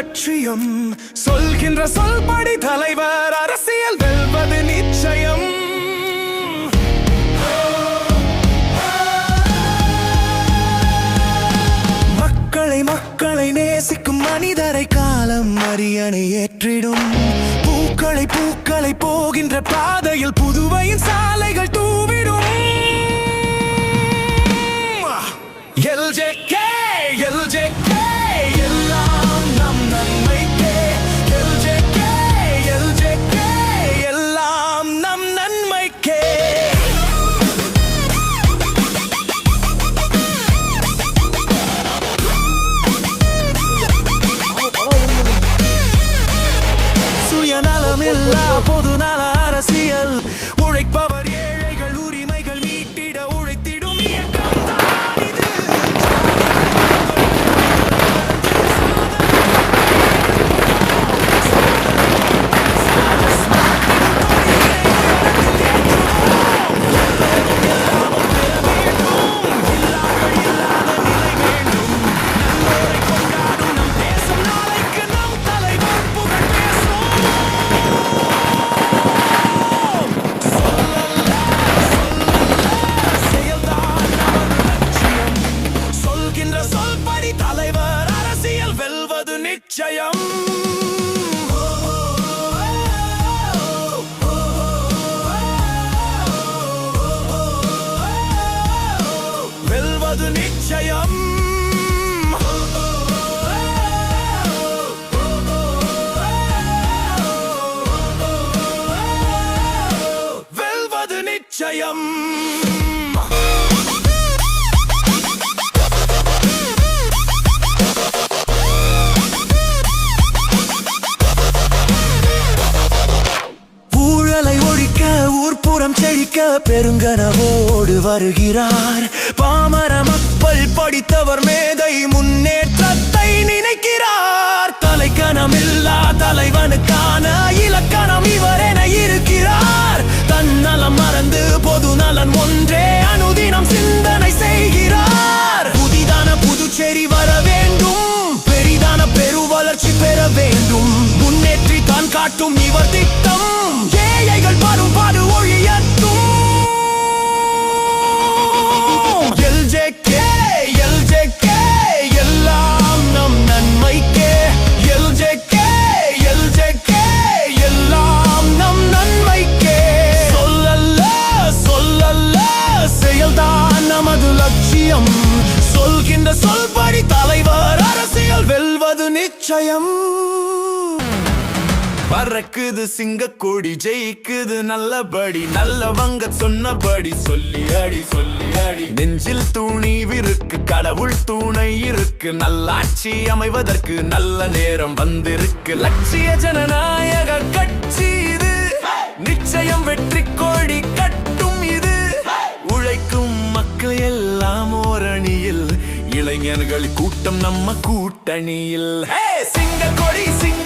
லட்சியம் சொல்கின்ற சொல்படி தலைவர் அரசியல் வெல்வது நிச்சயம். மக்களை மக்களை நேசிக்கும் மனிதரை காலம் அரியணை ஏற்றிடும். பூக்களை பூக்களை போகின்ற பாதையில் புதுவையின் சாலைகள் தூவிடும். எல்ஜே கே படிக்க பெருங்கனவோடு வருகிறார். பாமர மக்கள் படித்தவர் மேதை முன்னேற்றத்தை நினைக்கிறார். தலைக்கணமில்லா தலைவனுக்கான இலக்கணம் இவர் என இருக்கிறார். தன்னலம் மறந்து பொது நலன் ஒன்றே அனுதினம் சிந்தனை செய்கிறார். புதிதான புதுச்சேரி வர வேண்டும். பெரிதான பெரு வளர்ச்சி பெற வேண்டும். முன்னேற்றி தான் காட்டும் இவர் திட்டம். வெல்வது நிச்சயம். பறக்குது சிங்கக்கொடி ஜெயிக்குது நல்லபடி. நல்லவங்க சொன்னபடி சொல்லி அடி சொல்லி அடி. நெஞ்சில் தூணி துணிவிருக்கு கடவுள் தூணை இருக்கு. நல்லாட்சி அமைவதற்கு நல்ல நேரம் வந்திருக்கு. லட்சிய ஜனநாயக கட்சி இது. நிச்சயம் வெற்றி கோடி கூட்டம் நம்ம கூட்டணியில். சிங்க கொடி சிங்க